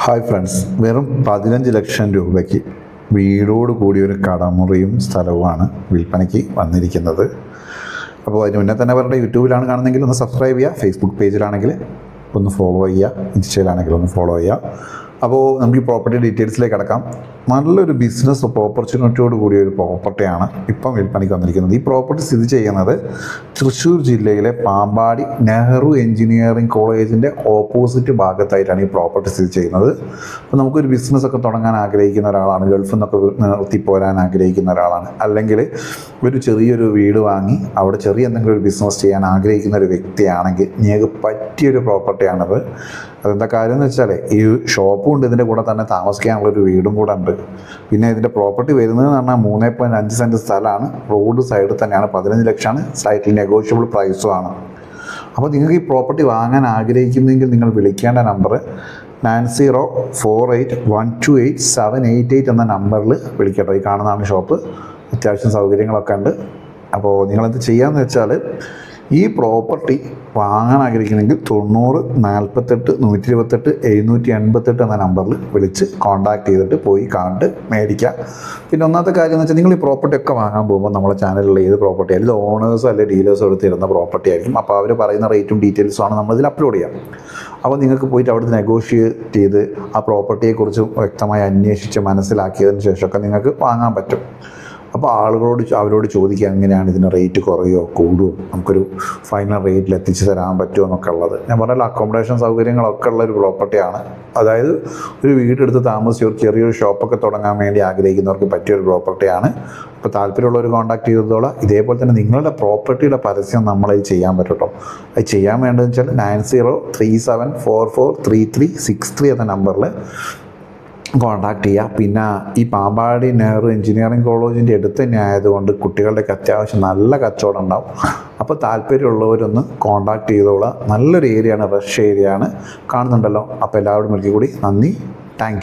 Hi friends വെറും പതിനഞ്ച് ലക്ഷം രൂപയ്ക്ക് വീടോട് കൂടിയൊരു കടമുറിയും സ്ഥലവുമാണ് വിൽപ്പനയ്ക്ക് വന്നിരിക്കുന്നത്. അപ്പോൾ അതിന് മുന്നേ തന്നെ അവരുടെ യൂട്യൂബിലാണ് കാണുന്നതെങ്കിൽ ഒന്ന് സബ്സ്ക്രൈബ് ചെയ്യുക ഫേസ്ബുക്ക് പേജിലാണെങ്കിൽ ഒന്ന് ഫോളോ ചെയ്യുക ഇൻസ്റ്റയിലാണെങ്കിൽ ഒന്ന് ഫോളോ ചെയ്യുക. അപ്പോൾ നമുക്ക് ഈ പ്രോപ്പർട്ടി ഡീറ്റെയിൽസിലേക്ക് കിടക്കാം. നല്ലൊരു ബിസിനസ് ഓപ്പർച്യൂണിറ്റിയോട് കൂടിയ ഒരു പ്രോപ്പർട്ടിയാണ് ഇപ്പം വിൽപ്പനയ്ക്ക് വന്നിരിക്കുന്നത്. ഈ പ്രോപ്പർട്ടി സ്ഥിതി ചെയ്യുന്നത് തൃശ്ശൂർ ജില്ലയിലെ പാമ്പാടി നെഹ്റു എഞ്ചിനീയറിംഗ് കോളേജിന്റെ ഓപ്പോസിറ്റ് ഭാഗത്തായിട്ടാണ് ഈ പ്രോപ്പർട്ടി സ്ഥിതി ചെയ്യുന്നത്. അപ്പോൾ നമുക്കൊരു ബിസിനസ് ഒക്കെ തുടങ്ങാൻ ആഗ്രഹിക്കുന്ന ഒരാളാണ് ഗൾഫിൽ നിന്നൊക്കെ നിർത്തിപ്പോരാൻ ആഗ്രഹിക്കുന്ന ഒരാളാണ്. അല്ലെങ്കിൽ ഒരു ചെറിയൊരു വീട് വാങ്ങി അവിടെ ചെറിയ എന്തെങ്കിലും ഒരു ബിസിനസ് ചെയ്യാൻ ആഗ്രഹിക്കുന്ന ഒരു വ്യക്തിയാണെങ്കിൽ നിങ്ങൾക്ക് പറ്റിയൊരു പ്രോപ്പർട്ടിയാണത് അതെന്താ കാര്യം എന്ന് വെച്ചാൽ ഈ ഷോപ്പും ഉണ്ട് ഇതിന്റെ കൂടെ തന്നെ താമസിക്കാനുള്ള ഒരു വീടും കൂടെ ഉണ്ട്. പിന്നെ ഇതിന്റെ പ്രോപ്പർട്ടി വരുന്നത് എന്ന് പറഞ്ഞാൽ മൂന്ന് പോയിന്റ് അഞ്ച് സെന്റ് സ്ഥലമാണ്. റോഡ് സൈഡിൽ തന്നെയാണ് പതിനഞ്ച് ലക്ഷമാണ്. സൈറ്റിൽ നെഗോഷ്യബിൾ പ്രൈസും ആണ്. അപ്പോൾ നിങ്ങൾക്ക് ഈ പ്രോപ്പർട്ടി വാങ്ങാൻ ആഗ്രഹിക്കുന്നെങ്കിൽ നിങ്ങൾ വിളിക്കേണ്ട number nine zero four eight one two eight seven eight eight എന്ന നമ്പറിൽ വിളിക്കട്ടോ. ഈ കാണുന്നതാണ് ഷോപ്പ് അത്യാവശ്യം സൗകര്യങ്ങളൊക്കെ ഉണ്ട്. അപ്പോൾ നിങ്ങളെന്ത് ചെയ്യാമെന്ന് വെച്ചാൽ ഈ പ്രോപ്പർട്ടി വാങ്ങാൻ ആഗ്രഹിക്കണമെങ്കിൽ തൊണ്ണൂറ് നാൽപ്പത്തെട്ട് നൂറ്റി ഇരുപത്തെട്ട് എഴുന്നൂറ്റി എൺപത്തെട്ട് എന്ന നമ്പറിൽ വിളിച്ച് കോൺടാക്ട് ചെയ്തിട്ട് പോയി കണ്ട് മേടിക്കാം. പിന്നെ ഒന്നാമത്തെ കാര്യം എന്ന് വെച്ചാൽ നിങ്ങൾ ഈ പ്രോപ്പർട്ടി ഒക്കെ വാങ്ങാൻ പോകുമ്പോൾ നമ്മുടെ ചാനലിലുള്ള ഏത് പ്രോപ്പർട്ടി ആയാലും ഓണേഴ്സോ അല്ലെങ്കിൽ ഡീലേഴ്സോ എടുത്ത് തരുന്ന പ്രോപ്പർട്ടി ആയിരിക്കും. അപ്പോൾ അവർ പറയുന്ന റേറ്റും ഡീറ്റെയിൽസും ആണ് നമ്മളിതിൽ അപ്ലോഡ് ചെയ്യാം. അപ്പോൾ നിങ്ങൾക്ക് പോയിട്ട് അവിടുന്ന് നെഗോഷിയേറ്റ് ചെയ്ത് ആ പ്രോപ്പർട്ടിയെക്കുറിച്ച് വ്യക്തമായി അന്വേഷിച്ച് മനസ്സിലാക്കിയതിന് ശേഷമൊക്കെ നിങ്ങൾക്ക് വാങ്ങാൻ പറ്റും. അപ്പോൾ ആളുകളോട് അവരോട് ചോദിക്കുക എങ്ങനെയാണ് ഇതിന് റേറ്റ് കുറയോ കൂടുമോ നമുക്കൊരു ഫൈനൽ റേറ്റിൽ എത്തിച്ചു തരാൻ പറ്റുമോ എന്നൊക്കെ ഉള്ളത്. ഞാൻ പറഞ്ഞാൽ അക്കോമഡേഷൻ സൗകര്യങ്ങളൊക്കെ ഉള്ള ഒരു പ്രോപ്പർട്ടിയാണ് അതായത് ഒരു വീടെടുത്ത് താമസിച്ച് ഒരു ചെറിയൊരു ഷോപ്പൊക്കെ തുടങ്ങാൻ വേണ്ടി ആഗ്രഹിക്കുന്നവർക്ക് പറ്റിയ ഒരു പ്രോപ്പർട്ടിയാണ് അപ്പോൾ താല്പര്യമുള്ളവർ കോൺടാക്ട് ചെയ്തോളാം ഇതേപോലെ തന്നെ നിങ്ങളുടെ പ്രോപ്പർട്ടിയുടെ പരസ്യം നമ്മളത് ചെയ്യാൻ പറ്റട്ടോ അത് ചെയ്യാൻ വേണ്ടതെന്ന് വെച്ചാൽ nine zero three seven four four three three six three എന്ന നമ്പറിൽ കോണ്ടാക്ട് ചെയ്യുക പിന്നെ ഈ പാമ്പാടി നെഹ്റു എഞ്ചിനീയറിംഗ് കോളേജിന്റെ അടുത്ത് തന്നെ ആയതുകൊണ്ട് കുട്ടികളുടെയൊക്കെ അത്യാവശ്യം നല്ല കച്ചവടം ഉണ്ടാവും. അപ്പോൾ താല്പര്യമുള്ളവരൊന്ന് കോണ്ടാക്ട് ചെയ്തോളാം. നല്ലൊരു ഏരിയയാണ് റഷ് ഏരിയയാണ് കാണുന്നുണ്ടല്ലോ. അപ്പോൾ എല്ലാവരും ഒരിക്കൽ കൂടി നന്ദി. താങ്ക്